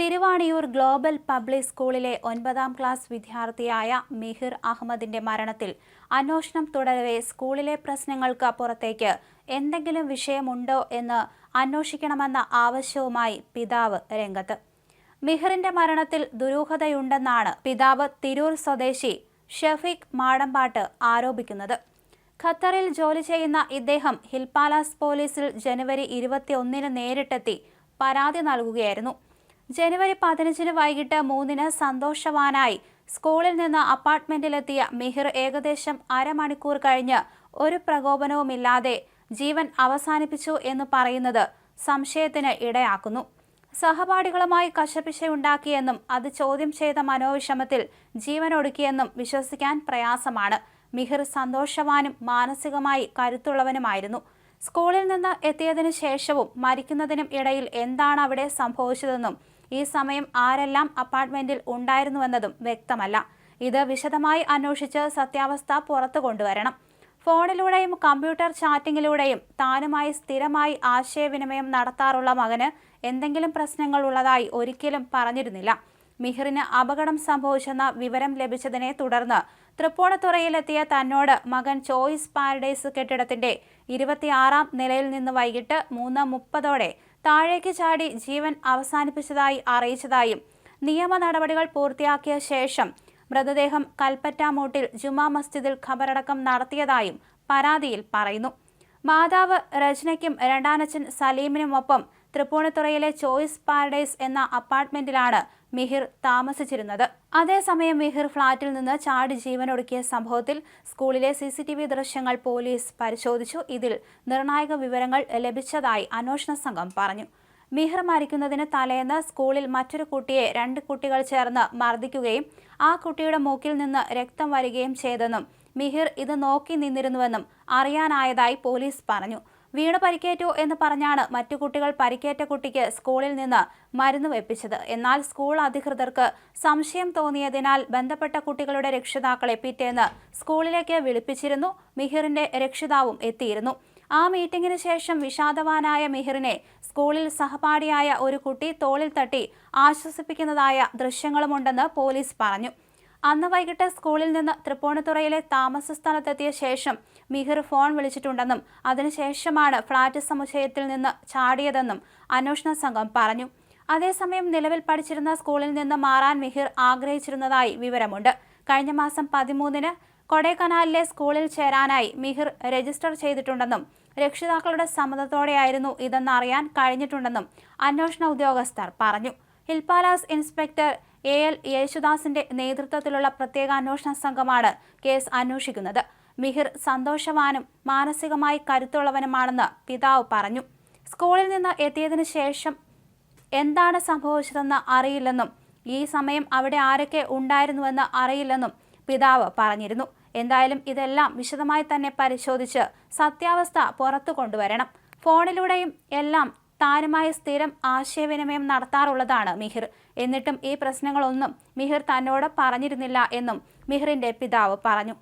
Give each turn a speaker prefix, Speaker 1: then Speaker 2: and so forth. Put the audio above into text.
Speaker 1: Thiruvaniyoor global public സ്കൂളിലെ ഒൻപതാം class വിദ്യാർത്ഥിയായ മിഹിർ അഹമ്മദിന്റെ മരണത്തിൽ അന്വേഷണം തുടരവെ സ്കൂളിലെ പ്രശ്നങ്ങൾക്ക് പുറത്തേക്ക് എന്തെങ്കിലും വിഷയമുണ്ടോ എന്ന് അന്വേഷിക്കണമെന്ന ആവശ്യവുമായി പിതാവ് രംഗത്ത്. മിഹിറിന്റെ മരണത്തിൽ ദുരൂഹതയുണ്ടെന്നാണ് പിതാവ് തിരൂർ സ്വദേശി ഷഫീഖ് മാടമ്പാട്ട് ആരോപിക്കുന്നത്. ഖത്തറിൽ ജോലി ചെയ്യുന്ന ഇദ്ദേഹം ഹിൽപാലാസ് പോലീസിൽ ജനുവരി ഇരുപത്തിയൊന്നിന് നേരിട്ടെത്തി പരാതി നൽകുകയായിരുന്നു. ജനുവരി പതിനഞ്ചിന് വൈകിട്ട് മൂന്നിന് സന്തോഷവാനായി സ്കൂളിൽ നിന്ന് അപ്പാർട്ട്മെന്റിലെത്തിയ മിഹിർ ഏകദേശം അരമണിക്കൂർ കഴിഞ്ഞ് ഒരു പ്രകോപനവുമില്ലാതെ ജീവൻ അവസാനിപ്പിച്ചു എന്ന് പറയുന്നത് സംശയത്തിന് ഇടയാക്കുന്നു. സഹപാഠികളുമായി കശപിശയുണ്ടാക്കിയെന്നും അത് ചോദ്യം ചെയ്ത മനോവിഷമത്തിൽ ജീവനൊടുക്കിയെന്നും വിശ്വസിക്കാൻ പ്രയാസമാണ്. മിഹിർ സന്തോഷവാനും മാനസികമായി കരുത്തുള്ളവനുമായിരുന്നു. സ്കൂളിൽ നിന്ന് എത്തിയതിനു ശേഷവും മരിക്കുന്നതിനും ഇടയിൽ എന്താണ് അവിടെ സംഭവിച്ചതെന്നും ഈ സമയം ആരെല്ലാം അപ്പാർട്ട്മെന്റിൽ ഉണ്ടായിരുന്നുവെന്നതും വ്യക്തമല്ല. ഇത് വിശദമായി അന്വേഷിച്ച് സത്യാവസ്ഥ പുറത്തു കൊണ്ടുവരണം. ഫോണിലൂടെയും കമ്പ്യൂട്ടർ ചാറ്റിങ്ങിലൂടെയും താനുമായി സ്ഥിരമായി ആശയവിനിമയം നടത്താറുള്ള മകന് എന്തെങ്കിലും പ്രശ്നങ്ങൾ ഉള്ളതായി ഒരിക്കലും പറഞ്ഞിരുന്നില്ല. മിഹിറിന് അപകടം സംഭവിച്ചെന്ന വിവരം ലഭിച്ചതിനെ തുടർന്ന് തൃപ്പൂണിത്തുറയിലെത്തിയ തന്നോട് മകൻ ചോയ്സ് പാരഡൈസ് കെട്ടിടത്തിന്റെ ഇരുപത്തിയാറാം നിലയിൽ നിന്ന് വൈകിട്ട് മൂന്ന് മുപ്പതോടെ താഴേക്ക് ചാടി ജീവൻ അവസാനിപ്പിച്ചതായി അറിയിച്ചതായും നിയമ നടപടികൾ പൂർത്തിയാക്കിയ ശേഷം മൃതദേഹം കൽപ്പറ്റാമൂട്ടിൽ ജുമാ മസ്ജിദിൽ ഖബറടക്കം നടത്തിയതായും പരാതിയിൽ പറയുന്നു. മാതാവ് രചനയ്ക്കും രണ്ടാനച്ചൻ സലീമിനുമൊപ്പം തൃപ്പൂണിത്തുറയിലെ ചോയ്സ് പാരഡൈസ് എന്ന അപ്പാർട്ട്മെന്റിലാണ് മിഹിർ താമസിച്ചിരുന്നത്. അതേസമയം മിഹിർ ഫ്ളാറ്റിൽ നിന്ന് ചാടി ജീവനൊടുക്കിയ സംഭവത്തിൽ സ്കൂളിലെ സി സി ടി വി ദൃശ്യങ്ങൾ പോലീസ് പരിശോധിച്ചു. ഇതിൽ നിർണായക വിവരങ്ങൾ ലഭിച്ചതായി അന്വേഷണ സംഘം പറഞ്ഞു. മിഹിർ മരിക്കുന്നതിന് തലേന്ന് സ്കൂളിൽ മറ്റൊരു കുട്ടിയെ രണ്ട് കുട്ടികൾ ചേർന്ന് മർദ്ദിക്കുകയും ആ കുട്ടിയുടെ മൂക്കിൽ നിന്ന് രക്തം വരികയും ചെയ്തെന്നും മിഹിർ ഇത് നോക്കി നിന്നിരുന്നുവെന്നും അറിയാനായതായി പോലീസ് പറഞ്ഞു. വീണ് പരിക്കേറ്റു എന്ന് പറഞ്ഞാണ് മറ്റു കുട്ടികൾ പരിക്കേറ്റ കുട്ടിക്ക് സ്കൂളിൽ നിന്ന് മരുന്ന് വെപ്പിച്ചത്. എന്നാൽ സ്കൂൾ അധികൃതർക്ക് സംശയം തോന്നിയതിനാൽ ബന്ധപ്പെട്ട കുട്ടികളുടെ രക്ഷിതാക്കളെ പിറ്റേന്ന് സ്കൂളിലേക്ക് വിളിപ്പിച്ചിരുന്നു. മിഹിറിന്റെ രക്ഷിതാവും എത്തിയിരുന്നു. ആ മീറ്റിംഗിന് ശേഷം വിഷാദവാനായ മിഹിറിനെ സ്കൂളിൽ സഹപാഠിയായ ഒരു കുട്ടി തോളിൽ തട്ടി ആശ്വസിപ്പിക്കുന്നതായ ദൃശ്യങ്ങളുമുണ്ടെന്ന് പോലീസ് പറഞ്ഞു. അന്ന് വൈകിട്ട് സ്കൂളിൽ നിന്ന് തൃപ്പൂണിത്തുറയിലെ താമസ സ്ഥലത്തെത്തിയ ശേഷം മിഹിർ ഫോൺ വിളിച്ചിട്ടുണ്ടെന്നും അതിനുശേഷമാണ് ഫ്ളാറ്റ് സമുച്ചയത്തിൽ നിന്ന് ചാടിയതെന്നും അന്വേഷണ സംഘം പറഞ്ഞു. അതേസമയം നിലവിൽ പഠിച്ചിരുന്ന സ്കൂളിൽ നിന്ന് മാറാൻ മിഹിർ ആഗ്രഹിച്ചിരുന്നതായി വിവരമുണ്ട്. കഴിഞ്ഞ മാസം പതിമൂന്നിന് കൊടൈക്കനാലിലെ സ്കൂളിൽ ചേരാനായി മിഹിർ രജിസ്റ്റർ ചെയ്തിട്ടുണ്ടെന്നും രക്ഷിതാക്കളുടെ സമ്മതത്തോടെയായിരുന്നു ഇതെന്നറിയാൻ കഴിഞ്ഞിട്ടുണ്ടെന്നും അന്വേഷണ ഉദ്യോഗസ്ഥർ പറഞ്ഞു. Hill Palace inspector A L യേശുദാസിന്റെ നേതൃത്വത്തിലുള്ള പ്രത്യേക അന്വേഷണ സംഘമാണ് കേസ് അന്വേഷിക്കുന്നത്. മിഹിർ സന്തോഷവാനും മാനസികമായി കരുത്തുള്ളവനുമാണെന്ന് പിതാവ് പറഞ്ഞു. സ്കൂളിൽ നിന്ന് എത്തിയതിനു ശേഷം എന്താണ് സംഭവിച്ചതെന്ന് അറിയില്ലെന്നും ഈ സമയം അവിടെ ആരൊക്കെ ഉണ്ടായിരുന്നുവെന്ന് അറിയില്ലെന്നും പിതാവ് പറഞ്ഞിരുന്നു. എന്തായാലും ഇതെല്ലാം വിശദമായി തന്നെ പരിശോധിച്ച് സത്യാവസ്ഥ പുറത്തു കൊണ്ടുവരണം. ഫോണിലൂടെയും എല്ലാം താനുമായി സ്ഥിരം ആശയവിനിമയം നടത്താറുള്ളതാണ് മിഹിർ. എന്നിട്ടും ഈ പ്രശ്നങ്ങളൊന്നും മിഹിർ തന്നോട് പറഞ്ഞിരുന്നില്ല എന്നും മിഹിറിന്റെ പിതാവ് പറഞ്ഞു.